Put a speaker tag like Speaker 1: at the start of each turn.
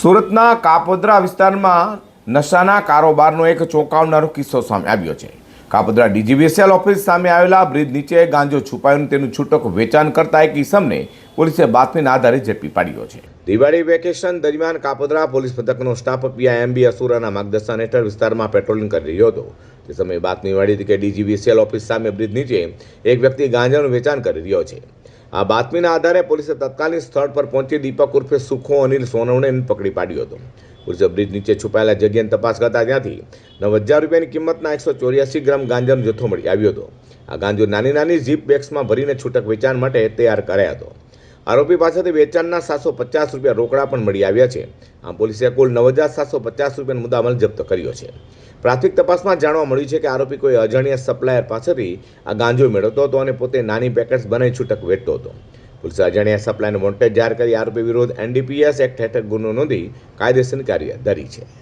Speaker 1: સુરતના કાપોદ્રા વિસ્તારમાં નશાના કારોબારનો એક ચોંકાવનારો કિસ્સો સામે આવ્યો છે. કાપોદ્રા ડીજીવીએસએલ ઓફિસ સામે આવેલા બ્રિજ નીચે ગાંજો છુપાયું તેનું છૂટક વેચાણ કરતા એક ઈસમને પોલીસે બાતમીના આધારે ઝડપી પાડ્યો છે. દિવાળી વેકેશન દરમિયાન કાપોદ્રા પોલીસ મથકનો સ્ટાફ પીઆઈ એમ અસુરાના માર્ગદર્શન હેઠળ વિસ્તારમાં પેટ્રોલિંગ કરી રહ્યો હતો. તે સમયે બાતમી મળી હતી કે ડીજીવીસીએલ ઓફિસ સામે બ્રિજ નીચે એક વ્યક્તિ ગાંજાનું વેચાણ કરી રહ્યો છે. આ બાતમીના આધારે પોલીસે તત્કાલીન સ્થળ પર પહોંચી દીપક ઉર્ફે સુખો અનિલ સોનવણેને પકડી પાડ્યો હતો. પોલીસે બ્રિજ નીચે છુપાયેલા જગ્યાની તપાસ કરતા ત્યાંથી નવ હજાર રૂપિયાની કિંમતના એકસો ચોર્યાસી ગ્રામ ગાંજાનો જથ્થો મળી આવ્યો હતો. આ ગાંજો નાની નાની ઝીપ બેગ્સમાં ભરીને છૂટક વેચાણ માટે તૈયાર કરાયો હતો. આરોપી પાસેથી વેચાણના સાતસો પચાસ રૂપિયા રોકડા પણ મળી આવ્યા છે. આમ પોલીસે કુલ નવ હજાર સાતસો પચાસ રૂપિયાનો મુદ્દામાલ જપ્ત કર્યો છે. પ્રાથમિક તપાસમાં જાણવા મળ્યું છે કે આરોપી કોઈ અજાણ્યા સપ્લાયર પાસેથી આ ગાંજો મેળવતો હતો અને પોતે નાની પેકેટ્સ બનાવી છૂટક વેચતો હતો. પોલીસે અજાણ્યા સપ્લાયનો વોન્ટેડ જાહેર કરી આરોપી વિરુદ્ધ એનડીપીએસ એક્ટ હેઠળ ગુનો નોંધી કાયદેસરની કાર્ય ધરી છે.